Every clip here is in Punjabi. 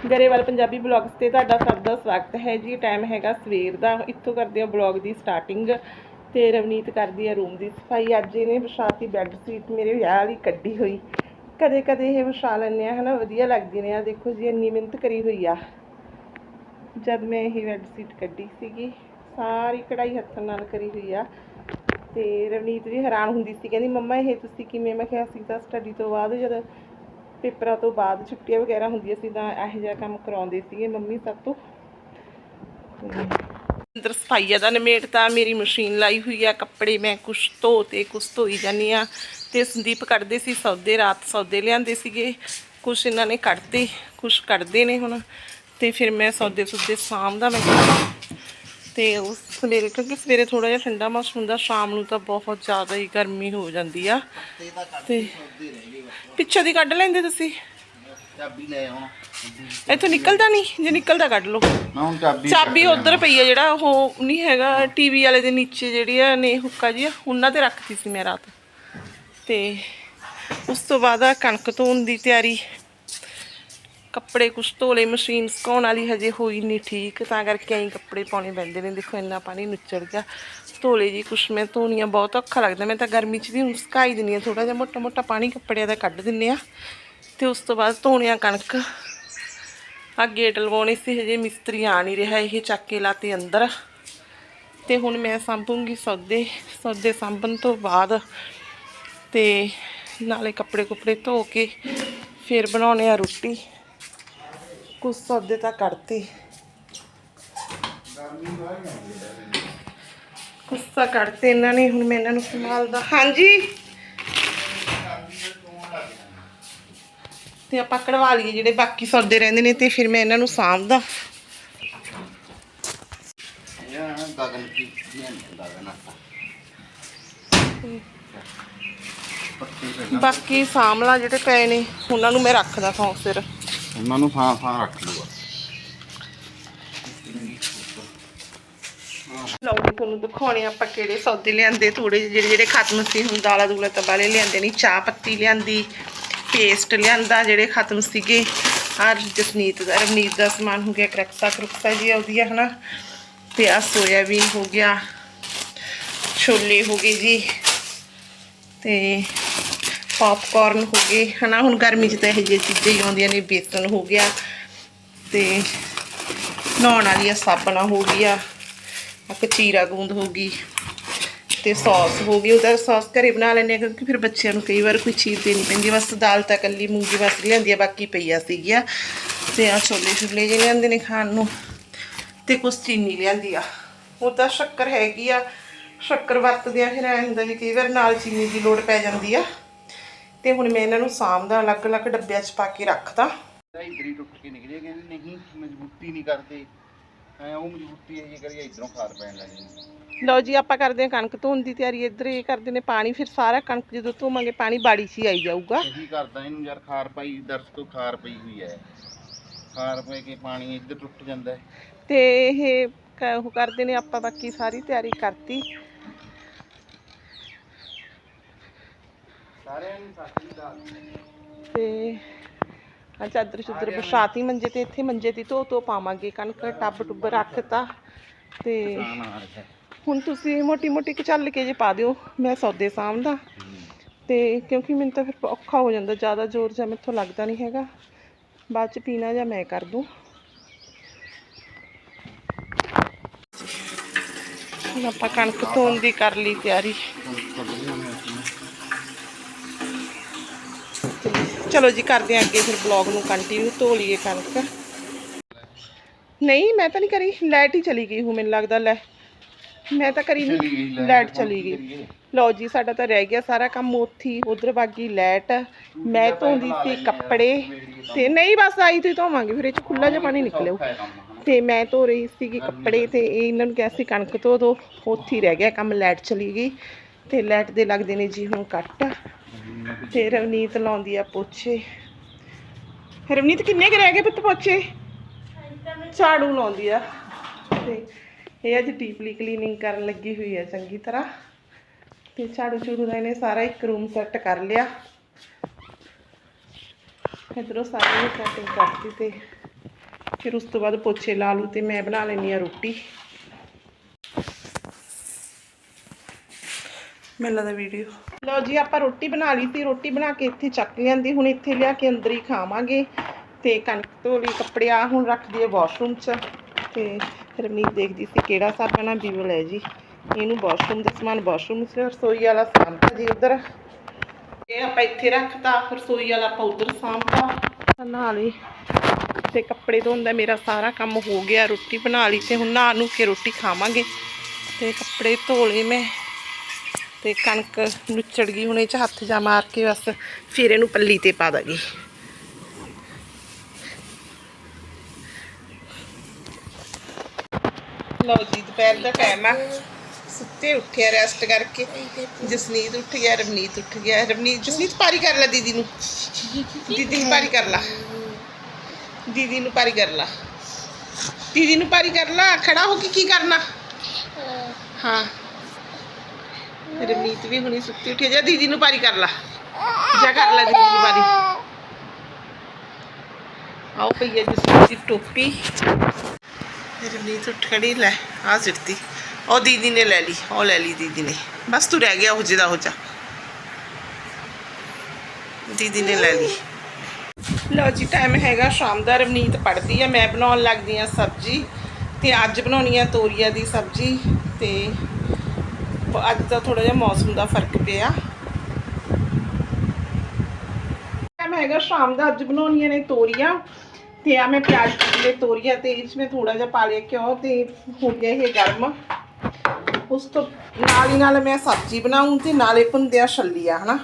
ਗਰੇਵਾਲ ਪੰਜਾਬੀ ਬਲੌਗਸ ਤੇ ਤੁਹਾਡਾ ਸਭ ਦਾ ਸਵਾਗਤ ਹੈ ਜੀ। ਟਾਈਮ ਹੈਗਾ ਸਵੇਰ ਦਾ। ਇੱਥੋਂ ਕਰਦੇ ਆ ਬਲੌਗ ਦੀ ਸਟਾਰਟਿੰਗ ਤੇ ਰਵਨੀਤ ਕਰਦੀ ਆ ਰੂਮ ਦੀ ਸਫ਼ਾਈ। ਅੱਜ ਇਹਨੇ ਵਿਛਾਤੀ ਬੈੱਡ ਸ਼ੀਟ ਮੇਰੇ ਵਿਆਹ ਵਾਲੀ ਕੱਢੀ ਹੋਈ। ਕਦੇ ਕਦੇ ਇਹ ਵਿਛਾ ਲੈਂਦੇ ਆ ਹਨਾ, ਵਧੀਆ ਲੱਗਦੀ ਨੇ। ਆ ਦੇਖੋ ਜੀ, ਇੰਨੀ ਮਿਹਨਤ ਕਰੀ ਹੋਈ ਆ। ਜਦ ਮੈਂ ਇਹ ਬੈੱਡ ਸ਼ੀਟ ਕੱਢੀ ਸੀਗੀ, ਸਾਰੀ ਕਢਾਈ ਹੱਥਾਂ ਨਾਲ ਕਰੀ ਹੋਈ ਆ। ਤੇ ਰਵਨੀਤ ਵੀ ਹੈਰਾਨ ਹੁੰਦੀ ਸੀ। ਕਹਿੰਦੀ, ਮੰਮਾ, ਇਹ ਤੁਸੀਂ ਕਿਵੇਂ? ਮੈਂ ਕਿਹਾ ਸੀ ਤਾਂ ਸਟੱਡੀ ਤੋਂ ਬਾਅਦ ਜਦ ਪੇਪਰਾਂ ਤੋਂ ਬਾਅਦ ਛੁੱਟੀਆਂ ਵਗੈਰਾ ਹੁੰਦੀਆਂ ਸੀ ਤਾਂ ਇਹੋ ਜਿਹਾ ਕੰਮ ਕਰਾਉਂਦੇ ਸੀਗੇ ਮੰਮੀ ਸਭ ਤੋਂ। ਅੰਦਰ ਸਫਾਈਆ ਦਾ ਨਿਮੇੜ ਤਾਂ ਮੇਰੀ ਮਸ਼ੀਨ ਲਾਈ ਹੋਈ ਆ ਕੱਪੜੇ ਮੈਂ ਕੁਛ ਧੋ ਤੇ ਕੁਛ ਧੋਈ ਜਾਂਦੀ ਆ ਤੇ ਸੰਦੀਪ ਕੱਢਦੇ ਸੀ ਸੌਦੇ ਰਾਤ ਸੌਦੇ ਲਿਆਂਦੇ ਸੀਗੇ। ਕੁਛ ਇਹਨਾਂ ਨੇ ਕੱਢਦੇ ਕੁਛ ਕੱਢਦੇ ਨੇ ਹੁਣ ਤੇ ਫਿਰ ਮੈਂ ਸੌਦੇ ਸੁਦੇ ਸਾਂਭਦਾ ਮੈਂ ਤੇ ਉਸ ਸਵੇਰੇ ਕਿਉਂਕਿ ਸਵੇਰੇ ਥੋੜਾ ਜਿਹਾ ਠੰਡਾ ਮੌਸਮ ਹੁੰਦਾ ਸ਼ਾਮ ਨੂੰ ਤਾਂ ਬਹੁਤ ਜ਼ਿਆਦਾ ਹੀ ਗਰਮੀ ਹੋ ਜਾਂਦੀ ਆ। ਤੇ ਪਿੱਛੇ ਦੀ ਕੱਢ ਲੈਂਦੇ ਤੁਸੀਂ? ਚਾਬੀ ਲੈ ਆਉਣ। ਇੱਥੋਂ ਨਿਕਲਦਾ ਨਹੀਂ? ਜੇ ਨਿਕਲਦਾ ਕੱਢ ਲਓ। ਨਾ ਹੁਣ ਚਾਬੀ ਚਾਬੀ ਉਧਰ ਪਈ ਆ ਜਿਹੜਾ ਉਹ ਨਹੀਂ ਹੈਗਾ ਟੀਵੀ ਵਾਲੇ ਦੇ ਨੀਚੇ ਜਿਹੜੀ ਆ ਨੇ ਹੁੱਕਾ ਜੀ ਉਹਨਾਂ ਤੇ ਰੱਖਤੀ ਸੀ ਮੈਂ ਰਾਤ। ਤੇ ਉਸ ਤੋਂ ਬਾਅਦ ਆ ਕਣਕ ਧੋਣ ਦੀ ਤਿਆਰੀ ਕੱਪੜੇ ਕੁਛ ਧੋਲੇ ਮਸ਼ੀਨ ਸੁਕਾਉਣ ਵਾਲੀ ਹਜੇ ਹੋਈ ਨਹੀਂ ਠੀਕ, ਤਾਂ ਕਰਕੇ ਐਂ ਕੱਪੜੇ ਪਾਉਣੇ ਪੈਂਦੇ ਨੇ। ਦੇਖੋ ਇੰਨਾ ਪਾਣੀ ਨੁੱਚੜ ਗਿਆ। ਧੋਲੇ ਜੀ ਕੁਛ ਮੈਂ ਧੋਣੀਆਂ, ਬਹੁਤ ਔਖਾ ਲੱਗਦਾ। ਮੈਂ ਤਾਂ ਗਰਮੀ 'ਚ ਵੀ ਹੁਣ ਸੁਕਾਈ ਦਿੰਦੀ ਆ ਥੋੜਾ ਜਿਹਾ ਮੋਟਾ ਮੋਟਾ ਪਾਣੀ ਕੱਪੜਿਆਂ ਦਾ ਕੱਢ ਦਿੰਨੇ ਆ ਤੇ ਉਸ ਤੋਂ ਬਾਅਦ ਧੋਣਿਆ ਕਣਕ। ਆ ਗੇਟ ਲਵਾਉਣੇ ਸੀ, ਹਜੇ ਮਿਸਤਰੀ ਆ ਨਹੀਂ ਰਿਹਾ, ਇਹ ਚੱਕ ਕੇ ਲਾਤੇ ਅੰਦਰ। ਤੇ ਹੁਣ ਮੈਂ ਸੰਭੂੰਗੀ ਸੌਦੇ ਸੌਦੇ ਸੰਭਣ ਤੋਂ ਬਾਅਦ ਤੇ ਨਾਲੇ ਕੱਪੜੇ ਕੁਪੜੇ ਧੋ ਕੇ ਫਿਰ ਬਣਾਉਣੇ ਆ ਰੋਟੀ। ਕੁਛ ਸੌਦੇ ਤਾਂ ਕੱਢਤੇ ਕੁਛ ਤਾਂ ਕੱਢਤੇ ਇਹਨਾਂ ਨੇ, ਹੁਣ ਮੈਂ ਇਹਨਾਂ ਨੂੰ ਸੰਭਾਲਦਾ ਹਾਂਜੀ। ਤੇ ਆਪਾਂ ਕਢਵਾ ਲਈਏ ਜਿਹੜੇ ਬਾਕੀ ਸੌਦੇ ਰਹਿੰਦੇ ਨੇ ਤੇ ਫਿਰ ਮੈਂ ਇਹਨਾਂ ਨੂੰ ਸਾਂਭਦਾ। ਗਗਨ ਕੀ ਗਗਨ ਬਾਕੀ ਸਾਂਭਲਾ ਜਿਹੜੇ ਪਏ ਨੇ, ਉਹਨਾਂ ਨੂੰ ਮੈਂ ਰੱਖਦਾ ਥਾਂ ਸਿਰ। ਉਹਨਾਂ ਨੂੰ ਫਾਂ ਫਾਂ ਰੱਖ ਲੂਗਾ ਲਓ ਜੀ, ਤੁਹਾਨੂੰ ਦਿਖਾਉਣੇ ਆਪਾਂ ਕਿਹੜੇ ਸੌਦੇ ਲਿਆਂਦੇ ਥੋੜੇ ਜਿਹੜੇ ਜਿਹੜੇ ਖਤਮ ਸੀ ਹੁਣ ਦਾਲਾ ਦੂਲਾ ਤਾਂ ਲਿਆਂਦੇ ਨਹੀਂ ਚਾਹ ਪੱਤੀ ਲਿਆਂਦੀ ਪੇਸਟ ਲਿਆਂਦਾ ਜਿਹੜੇ ਖਤਮ ਸੀਗੇ ਹਰ ਜਸਨੀਤ ਦਾ ਰਵਨੀਤ ਦਾ ਸਮਾਨ ਹੋ ਗਿਆ, ਕਰਕਸਾ ਕਰਕਸਾ ਜੀ ਉਹਦੀ ਆ, ਹਨਾ। ਤੇ ਆ ਸੋਇਆਬੀਨ ਹੋ ਗਿਆ, ਛੋਲੇ ਹੋ ਗਏ ਜੀ। ਤੇ ਪੌਪਕਾਰਨ ਹੋ ਗਏ, ਹਨਾ, ਹੁਣ ਗਰਮੀ 'ਚ ਤਾਂ ਇਹ ਜਿਹੀ ਚੀਜ਼ਾਂ ਹੀ ਆਉਂਦੀਆਂ ਨੇ, ਬੇਸਨ ਹੋ ਗਿਆ ਤੇ ਨਹਾਉਣ ਵਾਲੀਆਂ ਸਾਬਣਾਂ ਹੋ ਗਈਆਂ, ਆ ਕਚੀਰਾ ਗੂੰਦ ਹੋ ਗਈ ਤੇ ਸੌਸ ਹੋ ਗਈ, ਉਹਦਾ ਸੌਸ ਘਰੇ ਬਣਾ ਲੈਂਦੇ ਆ ਕਿਉਂਕਿ ਫਿਰ ਬੱਚਿਆਂ ਨੂੰ ਕਈ ਵਾਰ ਕੋਈ ਚੀਜ਼ ਦੇਣੀ ਪੈਂਦੀ ਬਸ ਦਾਲ ਤਾਂ ਕੱਲੀ ਮੂੰਗੀ ਬਸ ਲਿਆਂਦੀ ਆ ਬਾਕੀ ਪਈਆ ਸੀਗੀਆਂ ਤੇ ਆ ਛੋਲੇ ਛੁਲੇ ਜਿਹੇ ਲਿਆਂਦੇ ਨੇ ਖਾਣ ਨੂੰ ਤੇ ਕੁਛ ਚੀਨੀ ਲਿਆਂਦੀ ਆ। ਉਹਦਾ ਸ਼ੱਕਰ ਹੈਗੀ ਆ, ਸ਼ੱਕਰ ਵਰਤਦੇ ਆ, ਫਿਰ ਐਂ ਹੁੰਦਾ ਵੀ ਕਈ ਵਾਰ ਨਾਲ ਚੀਨੀ ਦੀ ਲੋੜ ਪੈ ਜਾਂਦੀ ਆ। ਤੇ ਹੁਣ ਮੈਂ ਇਹਨਾਂ ਨੂੰ ਸਾਂਭਦਾ ਅਲੱਗ-ਅਲੱਗ ਡੱਬਿਆਂ 'ਚ ਪਾ ਕੇ ਰੱਖਦਾ ਇਧਰ ਹੀ ਟੁੱਟ ਕੇ ਨਿਕਲੇ ਕਹਿੰਦੇ ਨਹੀਂ ਮਜ਼ਬੂਤੀ ਨਹੀਂ ਕਰਦੇ। ਐ ਉਹ ਮਜ਼ਬੂਤੀ ਇਹ ਕਰੀਏ ਇਧਰੋਂ ਖਾਰ ਪੈਣ ਲੱਗ ਜਾਂਦੀ ਲਓ ਜੀ ਆਪਾਂ ਕਰਦੇ ਹਾਂ ਕਣਕ ਧੋਣ ਦੀ ਤਿਆਰੀ। ਇੱਧਰ ਇਹ ਕਰਦੇ ਨੇ ਪਾਣੀ ਫਿਰ ਸਾਰਾ ਕਣਕ ਜਦੋਂ ਧੋਵਾਂਗੇ ਪਾਣੀ ਬਾੜੀ 'ਚ ਹੀ ਆਈ ਜਾਊਗਾ। ਇਹੀ ਕਰਦਾ ਇਹਨੂੰ ਯਾਰ ਖਾਰ ਪਾਈ ਦਰਸ ਤੋਂ ਖਾਰ ਪਈ ਹੋਈ ਹੈ। ਖਾਰ ਪੈ ਕੇ ਪਾਣੀ ਇੱਧਰ ਟੁੱਟ ਜਾਂਦਾ ਹੈ। ਤੇ ਇਹ ਉਹ ਕਰਦੇ ਨੇ ਆਪਾਂ ਬਾਕੀ ਸਾਰੀ ਤਿਆਰੀ ਕਰਤੀ ਸਾਰਿਆਂ ਨੂੰ ਸਾਥੀ ਦਾ ਤੇ ਆ ਚਾਦਰ ਚੁੱਦਰ ਬਰਸਾਤੀ ਮੰਜੇ ਤੇ ਇੱਥੇ ਮੰਜੇ ਦੀ ਧੋ ਧੋ ਪਾਵਾਂਗੇ ਕਣਕ ਟੱਬ ਟੁੱਬ ਰੱਖਤਾ। ਤੇ ਰਿਹਾ। ਹੁਣ ਤੁਸੀਂ ਮੋਟੀ ਮੋਟੀ ਚੱਲ ਕੇ ਜੇ ਪਾ ਦਿਓ ਮੈਂ ਸੌਦੇ ਸਾਂਭਦਾ। ਤੇ ਕਿਉਂਕਿ ਮੈਨੂੰ ਤਾਂ ਫਿਰ ਔਖਾ ਹੋ ਜਾਂਦਾ ਜ਼ਿਆਦਾ ਜ਼ੋਰ ਜਾਂ ਮੈਥੋਂ ਲੱਗਦਾ ਨਹੀਂ ਹੈਗਾ। ਬਾਅਦ ਚ ਪੀਣਾ ਜਾਂ ਮੈਂ ਕਰ ਦੂੰ। ਹੁਣ ਆਪਾਂ ਕਣਕ ਧੋਣ ਦੀ ਕਰ ਲਈ ਤਿਆਰੀ। ਚਲੋ ਜੀ ਕਰਦੇ ਹਾਂ ਅੱਗੇ ਫਿਰ ਬਲੌਗ ਨੂੰ ਕੰਟੀਨਿਊ ਧੋ ਲਈਏ ਕਣਕ। ਨਹੀਂ ਮੈਂ ਤਾਂ ਨਹੀਂ ਕਰੀ ਲਾਈਟ ਹੀ ਚਲੀ ਗਈ ਹੂੰ ਮੈਨੂੰ ਲੱਗਦਾ ਲੈ। ਮੈਂ ਤਾਂ ਕਰੀ ਨਹੀਂ ਲਾਈਟ ਚਲੀ ਕੀ ਗਈ? ਲਓ ਜੀ ਸਾਡਾ ਤਾਂ ਰਹਿ ਗਿਆ ਸਾਰਾ ਕੰਮ ਉੱਥੀ ਉਧਰ ਬਾਗੀ ਲਾਈਟ ਮੈਂ ਧੋਂਦੀ ਸੀ ਕੱਪੜੇ ਤੇ ਨਹੀਂ ਬਸ ਆਈ ਤੇ ਧੋਵਾਂਗੇ ਫਿਰ ਇਹ ਚ ਖੁੱਲਾ ਜਿਹਾ ਪਾਣੀ ਨਿਕਲਿਓ। ਤੇ ਮੈਂ ਧੋ ਰਹੀ ਸੀਗੀ ਕੱਪੜੇ ਤੇ ਇਹ ਇਹਨਾਂ ਨੂੰ ਕਿਹਾ ਸੀ ਕਣਕ ਧੋ ਦੋ ਉੱਥੇ ਰਹਿ ਗਿਆ ਕੰਮ ਲਾਈਟ ਚਲੀ ਗਈ। ਤੇ ਲਾਈਟ ਦੇ ਲੱਗਦੇ ਨੇ ਜੀ ਹੁਣ ਕੱਟ। ਤੇ ਰਵਨੀਤ ਲਾਉਂਦੀ ਆ ਪੋਚੇ। ਰਵਨੀਤ ਕਿੰਨੇ ਕੁ ਰਹਿ ਗਏ ਪੁੱਤ ਪੋਛੇ ਝਾੜੂ ਲਾਉਂਦੀ ਆ। ਤੇ ਇਹ ਅੱਜ ਡੀਪਲੀ ਕਲੀਨਿੰਗ ਕਰਨ ਲੱਗੀ ਹੋਈ ਆ ਚੰਗੀ ਤਰ੍ਹਾਂ। ਤੇ ਝਾੜੂ ਝੂੜੂ ਦਾ ਇਹਨੇ ਸਾਰਾ ਇੱਕ ਰੂਮ ਸੈੱਟ ਕਰ ਲਿਆ। ਇਧਰੋਂ ਸਾਰੀ ਸੈਟਿੰਗ ਕਰਤੀ ਤੇ ਫਿਰ ਉਸ ਤੋਂ ਬਾਅਦ ਪੋਚੇ ਲਾ ਲੂ ਤੇ ਮੈਂ ਬਣਾ ਲੈਣੀ ਆ ਰੋਟੀ। ਮੈਨੂੰ ਦਾ ਵੀਡੀਓ। ਲਓ ਜੀ, ਆਪਾਂ ਰੋਟੀ ਬਣਾ ਲਈ ਸੀ। ਰੋਟੀ ਬਣਾ ਕੇ ਇੱਥੇ ਚੱਕ ਲਿਆਂਦੀ। ਹੁਣ ਇੱਥੇ ਲਿਆ ਕੇ ਅੰਦਰ ਹੀ ਖਾਵਾਂਗੇ। ਤੇ ਕਣਕ ਧੋ ਲਈ ਕੱਪੜੇ ਆ ਹੁਣ ਰੱਖ ਦਈਏ ਵਾਸ਼ਰੂਮ 'ਚ। ਤੇ ਰਮਨੀਤ ਦੇਖਦੀ ਸੀ ਕਿਹੜਾ ਸਾਬਣਾ ਆ ਬੀਵਲ ਹੈ ਜੀ। ਇਹਨੂੰ ਵਾਸ਼ਰੂਮ ਦਾ ਸਮਾਨ, ਵਾਸ਼ਰੂਮ 'ਚ ਰਸੋਈ ਵਾਲਾ ਸਾਂਭਤਾ ਜੀ ਉਧਰ। ਇਹ ਆਪਾਂ ਇੱਥੇ ਰੱਖਤਾ, ਰਸੋਈ ਵਾਲਾ ਆਪਾਂ ਉਧਰ ਸਾਂਭਤਾ। ਨਹਾ ਲਈ ਤੇ ਕੱਪੜੇ ਧੋਣ ਦਾ ਮੇਰਾ ਸਾਰਾ ਕੰਮ ਹੋ ਗਿਆ। ਰੋਟੀ ਬਣਾ ਲਈ ਤੇ ਹੁਣ ਨਹਾ ਨੂੰ ਕੇ ਰੋਟੀ ਖਾਵਾਂਗੇ। ਤੇ ਕੱਪੜੇ ਧੋ ਲਏ ਮੈਂ। ਤੇ ਕਣਕ ਨੁੱਚੜ ਗਈ ਹੁਣ ਇਹ ਚ ਹੱਥ ਜਾ ਮਾਰ ਕੇ ਬਸ ਫਿਰ ਇਹਨੂੰ ਪੱਲੀ ਤੇ ਪਾ ਦਾਂਗੀ। ਲਓ ਜੀ ਦੁਪਹਿਰ ਦਾ ਟਾਈਮ ਆ। ਸੁੱਤੇ ਉੱਠਿਆ ਰੈਸਟ ਕਰਕੇ। ਜਸਨੀਤ ਉੱਠ ਗਿਆ ਰਵਨੀਤ ਉੱਠ ਗਿਆ। ਰਵਨੀਤ ਜਸਨੀਤ ਪਾਰੀ ਕਰ ਲੈ ਦੀਦੀ ਨੂੰ। ਦੀਦੀ ਨੂੰ ਪਾਰੀ ਕਰ ਲਾ। ਦੀਦੀ ਨੂੰ ਪਾਰੀ ਕਰ ਲਾ। ਦੀਦੀ ਨੂੰ ਪਾਰੀ ਕਰ ਲਾ। ਖੜਾ ਹੋ ਕੇ ਕੀ ਕਰਨਾ? ਹਾਂ। ਰਵਨੀਤ ਵੀ ਹੁਣੀ ਸੁੱਤੀ ਉੱਠੀ ਜਾ ਦੀਦੀ ਨੂੰ ਪਾਰੀ ਕਰ ਲਾ। ਜਾ ਕਰ ਲੈ ਦੀਦੀ ਨੂੰ ਪਾਰੀ। ਆਓ ਪਈਆ ਜਸਨੀਤ ਦੀ ਟੋਪੀ। ਰਵਨੀਤ ਉੱਠ ਖੜੀ, ਲੈ ਆ ਸਿੱਟਦੀ। ਉਹ ਦੀਦੀ ਨੇ ਲੈ ਲਈ, ਉਹ ਲੈ ਲਈ ਦੀਦੀ ਨੇ। ਬਸ ਤੂੰ ਰਹਿ ਗਿਆ, ਉਹ ਜਿਹਦਾ ਹੋ ਜਾ ਦੀਦੀ ਨੇ ਲੈ ਲਈ। ਲਓ ਜੀ ਟਾਈਮ ਹੈਗਾ ਸ਼ਾਮ ਦਾ, ਰਵਨੀਤ ਪੜਦੀ ਆ। ਮੈਂ ਬਣਾਉਣ ਲੱਗਦੀ ਆ ਸਬਜੀ ਤੇ ਅੱਜ ਬਣਾਉਣੀ ਆ ਤੋਰੀਆ ਦੀ ਸਬਜੀ ਤੇ ਅੱਜ ਤਾਂ ਥੋੜਾ ਜਿਹਾ ਮੌਸਮ ਦਾ ਫ਼ਰਕ ਪਿਆ। ਮੈਂ ਹੈਗਾ ਸ਼ਾਮ ਦਾ ਅੱਜ ਬਣਾਉਣੀਆਂ ਨੇ ਤੋਰੀਆਂ ਤੇ ਆ ਮੈਂ ਪਿਆਜ਼ ਕੱਟਲੇ ਤੋਰੀਆਂ ਤੇ ਇਸ ਵਿੱਚ ਥੋੜਾ ਜਿਹਾ ਪਾ ਲਿਆ ਘਿਓ ਤੇ ਹੋ ਗਿਆ ਇਹ ਗਰਮ। ਉਸ ਤੋਂ ਨਾਲ ਹੀ ਨਾਲ ਮੈਂ ਸਬਜ਼ੀ ਬਣਾਉਂ ਤੇ ਨਾਲੇ ਭੁੰਦਿਆ ਛੱਲੀਆ, ਹਨਾ।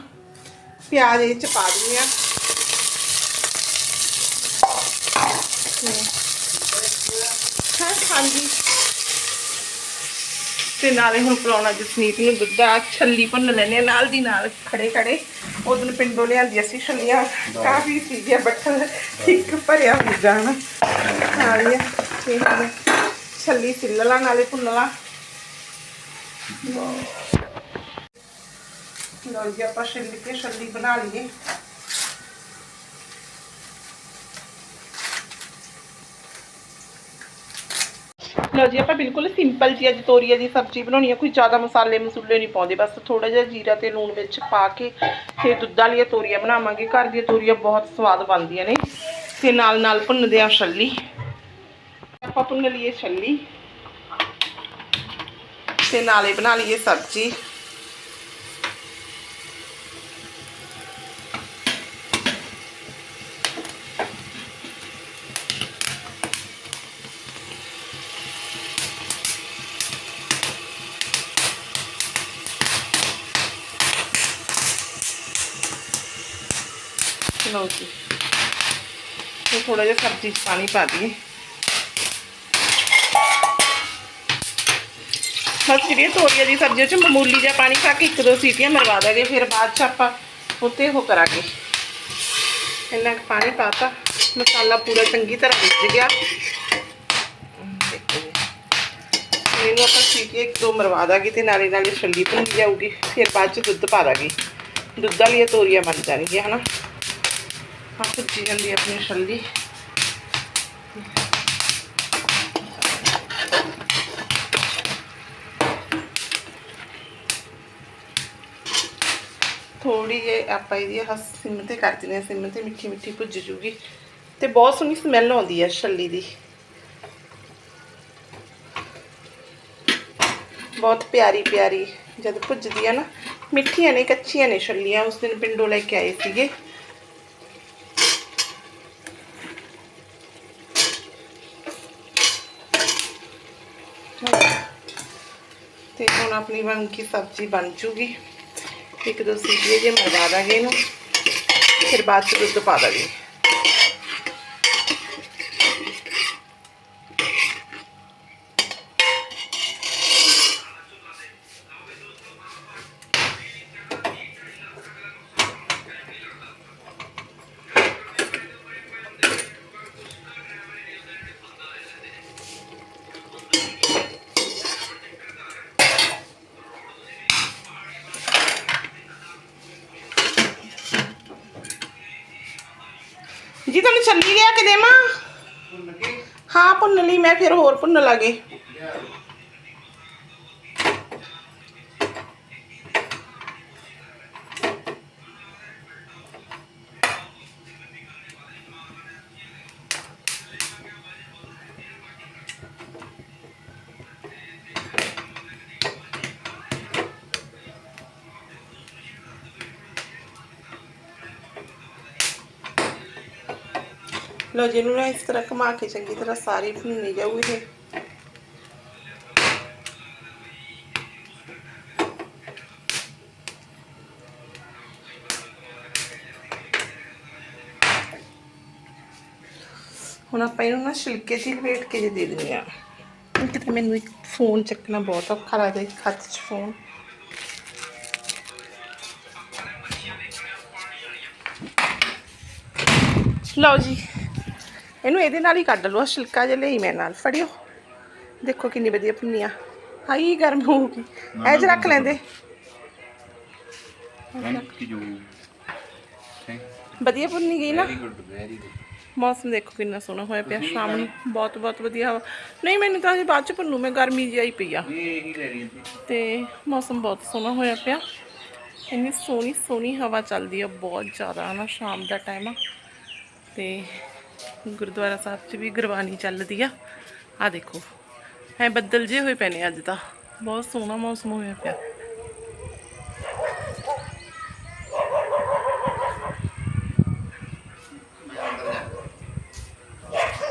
ਪਿਆਜ਼ ਇਹ ਚ ਪਾ ਦਿੰਦੇ ਆ ਹਾਂ ਹਾਂਜੀ ਤੇ ਨਾਲੇ ਹੁਣ ਪਲਾਉਣਾ ਜਸਨੀਤ ਨੂੰ ਦੁੱਧ ਆ ਛੱਲੀ ਭੁੰਨ ਲੈਣੇ ਨਾਲ ਦੀ ਨਾਲ ਖੜੇ ਖੜੇ। ਉਦੋਂ ਪਿੰਡੋਂ ਲਿਆਂਦੀ ਅਸੀਂ ਛੱਲੀਆਂ, ਕਾਫੀ ਸੀਗੀਆਂ, ਬੱਠਲ ਇੱਕ ਭਰਿਆ ਹੋ ਜਾਣਾ। ਨਾਲ ਤੇ ਛੱਲੀ ਸਿੱਲ ਲਾ, ਨਾਲੇ ਭੁੰਨ ਲਾ। ਲਓ ਜੀ, ਆਪਾਂ ਛਿੱਲ ਕੇ ਛੱਲੀ ਬਣਾ ਲਈਏ। ਲਓ ਜੀ, ਆਪਾਂ ਬਿਲਕੁਲ ਸਿੰਪਲ ਜੀ, ਅੱਜ ਤੋਰੀਆ ਦੀ ਸਬਜ਼ੀ ਬਣਾਉਣੀ ਹੈ ਕੋਈ ਜ਼ਿਆਦਾ ਮਸਾਲੇ ਮਸੂਲੇ ਨਹੀਂ ਪਾਉਂਦੇ, ਬਸ ਥੋੜਾ ਜਿਹਾ ਜੀਰਾ ਤੇ ਲੂਣ ਮਿਰਚ ਪਾ ਕੇ ਤੇ ਦੁੱਧ ਵਾਲੀਆਂ ਤੋਰੀਆਂ ਬਣਾਵਾਂਗੇ। ਘਰ ਦੀਆਂ ਤੋਰੀਆਂ ਬਹੁਤ ਸਵਾਦ ਬਣਦੀਆਂ ਨੇ ਤੇ ਨਾਲ ਨਾਲ ਭੁੰਨਦੇ ਆ ਛੱਲੀ। ਆਪਾਂ ਭੁੰਨ ਲਈਏ ਛੱਲੀ ਤੇ ਨਾਲੇ ਬਣਾ ਲਈਏ ਸਬਜ਼ੀ। ਲਓ ਜੀ ਤੇ ਥੋੜਾ ਜਿਹਾ ਸਬਜ਼ੀ 'ਚ ਪਾਣੀ ਪਾ ਦਈਏ ਬਸ ਜਿਹੜੀ ਤੋਰੀਆਂ ਦੀ ਸਬਜ਼ੀ 'ਚ ਮਾਮੂਲੀ ਜਿਹਾ ਪਾਣੀ ਪਾ ਕੇ ਇੱਕ ਦੋ ਸੀਟੀਆਂ ਮਰਵਾ ਦਾਂਗੇ ਫਿਰ ਬਾਅਦ 'ਚ ਆਪਾਂ ਉੱਤੇ ਉਹ ਕਰਾਂਗੇ ਇੰਨਾ ਕੁ ਪਾਣੀ ਪਾਤਾ ਮਸਾਲਾ ਪੂਰਾ ਚੰਗੀ ਤਰ੍ਹਾਂ ਭੁੱਜ ਗਿਆ ਦੇਖੋ ਜੀ। ਇਹਨੂੰ ਆਪਾਂ ਸੀਟੀਆਂ ਇੱਕ ਦੋ ਮਰਵਾ ਦਾਂਗੇ ਤੇ ਨਾਲੇ ਨਾਲੇ ਛੱਲੀ ਭੁੰਨ ਜਾਊਗੀ ਫਿਰ ਬਾਅਦ 'ਚ ਦੁੱਧ ਪਾ ਦਾਂਗੇ ਦੁੱਧ ਵਾਲੀਆਂ ਤੋਰੀਆਂ ਬਣ ਜਾਣਗੀਆਂ ਹਨਾ ਹਾਂ ਭੁੱਜੀ ਜਾਂਦੀ ਹੈ ਆਪਣੀ ਛੱਲੀ ਥੋੜੀ ਜਿਹੀ ਆਪਾਂ ਇਹਦੀ ਆਹ ਸਿਮ ਤੇ ਕਰ ਦਿੰਦੇ ਹਾਂ ਸਿਮ ਤੇ ਮਿੱਠੀ ਮਿੱਠੀ ਭੁੱਜ ਜੂਗੀ ਤੇ ਬਹੁਤ ਸੋਹਣੀ ਸਮੈਲ ਆਉਂਦੀ ਹੈ ਛੱਲੀ ਦੀ ਬਹੁਤ ਪਿਆਰੀ ਪਿਆਰੀ ਜਦ ਭੁੱਜਦੀ ਆ ਨਾ ਮਿੱਠੀਆਂ ਨੇ ਕੱਚੀਆਂ ਨੇ ਛੱਲੀਆਂ ਉਸ ਦਿਨ ਪਿੰਡੋਂ ਲੈ ਕੇ ਆਏ ਸੀਗੇ ਤੇ ਹੁਣ ਆਪਣੀ ਬਣ ਕੇ ਸਬਜ਼ੀ ਬਣ ਜੂਗੀ। ਇੱਕ ਦੋ ਸੀਟੀਆਂ ਜੇ ਮਰਵਾ ਦਾਂਗੇ ਇਹਨੂੰ, ਫਿਰ ਬਾਅਦ ਚ ਦੁੱਧ ਪਾ ਦਾਂਗੇ। ਛੱਲੀ ਲਿਆ ਕੇ ਦੇਵਾਂ ਹਾਂ ਭੁੰਨ ਲਈ ਮੈਂ ਫਿਰ ਹੋਰ ਭੁੰਨ ਲਾਗੇ। ਲੋ ਜਿਹਨੂੰ ਨਾ ਇਸ ਤਰ੍ਹਾਂ ਘੁਮਾ ਕੇ ਚੰਗੀ ਤਰ੍ਹਾਂ ਸਾਰੀ ਭੁੰਨੀ ਜਾਊ ਇਹ। ਹੁਣ ਆਪਾਂ ਇਹਨੂੰ ਨਾ ਛਿਲਕੇ 'ਚ ਹੀ ਲਪੇਟ ਕੇ ਜੇ ਦੇ ਦਿੰਦੇ ਆ ਕਿਤੇ ਮੈਨੂੰ ਇੱਕ ਫੋਨ ਚੱਕਣਾ ਬਹੁਤ ਔਖਾ ਲੱਗਦਾ ਇੱਕ ਹੱਥ 'ਚ ਫੋਨ। ਲਓ ਜੀ ਇਹਨੂੰ ਇਹਦੇ ਨਾਲ ਹੀ ਕੱਢ ਲਓ ਛਿਲਕਾ ਜਿਹਾ ਲਈ ਮੈਂ ਨਾਲ ਫੜਿਓ। ਦੇਖੋ ਕਿੰਨੀ ਵਧੀਆ ਭੁੰਨੀਆਂ। ਹਾਈ ਗਰਮ ਹੋਊਗੀ ਐਜ ਰੱਖ ਲੈਂਦੇ। ਥੈਂਕ ਯੂ ਵਧੀਆ ਭੁੰਨੀ ਗਈ ਨਾ? ਮੌਸਮ ਦੇਖੋ ਕਿੰਨਾ ਸੋਹਣਾ ਹੋਇਆ ਪਿਆ ਸ਼ਾਮ ਨੂੰ ਬਹੁਤ ਬਹੁਤ ਵਧੀਆ ਹਵਾ। ਨਹੀਂ ਮੈਨੂੰ ਤਾਂ ਅਜੇ ਬਾਅਦ ਚ ਭੁੰਨੂ ਮੈਂ ਗਰਮੀ ਜਿਹੀ ਆਈ ਪਈ ਆ। ਤੇ ਮੌਸਮ ਬਹੁਤ ਸੋਹਣਾ ਹੋਇਆ ਪਿਆ। ਇੰਨੀ ਸੋਹਣੀ ਸੋਹਣੀ ਹਵਾ ਚੱਲਦੀ ਆ ਬਹੁਤ ਜ਼ਿਆਦਾ ਨਾ ਸ਼ਾਮ ਦਾ ਟਾਈਮ ਆ। ਤੇ ਗੁਰਦੁਆਰਾ ਸਾਹਿਬ 'ਚ ਵੀ ਗੁਰਬਾਣੀ ਚੱਲਦੀ ਆ। ਆ ਦੇਖੋ, ਐ ਬੱਦਲ ਜੇ ਹੋਏ ਪਏ ਨੇ ਅੱਜ ਤਾਂ। ਬਹੁਤ ਸੋਹਣਾ ਮੌਸਮ ਹੋਇਆ ਪਿਆ।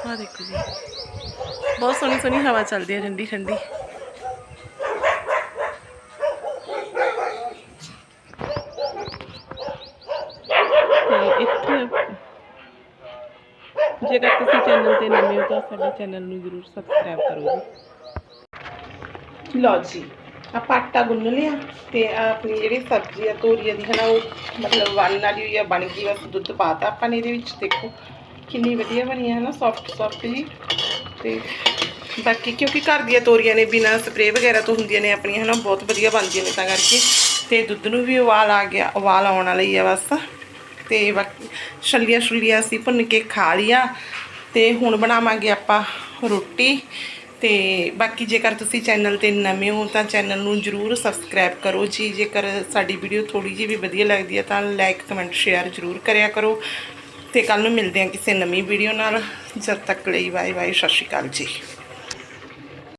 ਆ ਦੇਖੋ ਜੀ। ਬਹੁਤ ਸੋਹਣੀ ਸੋਹਣੀ ਹਵਾ ਚੱਲਦੀ ਹੈ ਠੰਡੀ ਠੰਡੀ ਤੇ ਨਵੇਂ ਹੋ ਤਾਂ ਸਾਡੇ ਚੈਨਲ ਨੂੰ ਜ਼ਰੂਰ ਸਬਸਕ੍ਰਾਈਬ ਕਰੋ ਜੀ। ਲਓ ਜੀ, ਆਪਾਂ ਆਟਾ ਗੁੰਨ ਲਿਆ ਤੇ ਆਪਣੀ ਜਿਹੜੀ ਸਬਜ਼ੀ ਆ ਤੋਰੀਆਂ ਦੀ ਹੈ ਨਾ ਉਹ ਮਤਲਬ ਵਨ ਵਾਲੀ ਹੋਈ ਆ, ਬਣ ਗਈ, ਬਸ ਦੁੱਧ ਪਾਤਾ ਆਪਾਂ ਨੇ ਇਹਦੇ ਵਿੱਚ, ਦੇਖੋ ਕਿੰਨੀ ਵਧੀਆ ਬਣੀ ਹੈ ਨਾ ਸੌਫਟ ਸੌਫਟ ਜੀ। ਤੇ ਬਾਕੀ ਕਿਉਂਕਿ ਘਰ ਦੀਆਂ ਤੋਰੀਆਂ ਨੇ, ਬਿਨਾਂ ਸਪਰੇਅ ਵਗੈਰਾ ਤੋਂ ਹੁੰਦੀਆਂ ਨੇ ਆਪਣੀਆਂ ਹਨਾ, ਬਹੁਤ ਵਧੀਆ ਬਣਦੀਆਂ ਨੇ ਤਾਂ ਕਰਕੇ। ਤੇ ਦੁੱਧ ਨੂੰ ਵੀ ਉਬਾਲ ਆ ਗਿਆ, ਉਬਾਲ ਆਉਣ ਵਾਲਾ ਆ ਬਸ। ਤੇ ਬਾਕੀ ਛੱਲੀਆਂ ਛੁੱਲੀਆਂ ਅਸੀਂ ਭੁੰਨ ਕੇ ਖਾ ਲਿਆ ਤੇ ਹੁਣ ਬਣਾਵਾਂਗੇ ਆਪਾਂ ਰੋਟੀ। ਤੇ ਬਾਕੀ ਜੇਕਰ ਤੁਸੀਂ ਚੈਨਲ ਤੇ ਨਵੇਂ ਹੋ ਤਾਂ ਚੈਨਲ ਨੂੰ ਜਰੂਰ ਸਬਸਕ੍ਰਾਈਬ ਕਰੋ ਜੀ। ਜੇਕਰ ਸਾਡੀ ਵੀਡੀਓ ਥੋੜੀ ਜਿਹੀ ਵੀ ਵਧੀਆ ਲੱਗਦੀ ਹੈ ਤਾਂ ਲਾਈਕ ਕਮੈਂਟ ਸ਼ੇਅਰ ਜਰੂਰ ਕਰਿਆ ਕਰੋ। ਤੇ ਕੱਲ ਨੂੰ ਮਿਲਦੇ ਹਾਂ ਕਿਸੇ ਨਵੀਂ ਵੀਡੀਓ ਨਾਲ। ਜਦ ਤੱਕ ਲਈ ਬਾਏ ਬਾਏ ਸਤਿ ਸ਼੍ਰੀ ਅਕਾਲ ਜੀ।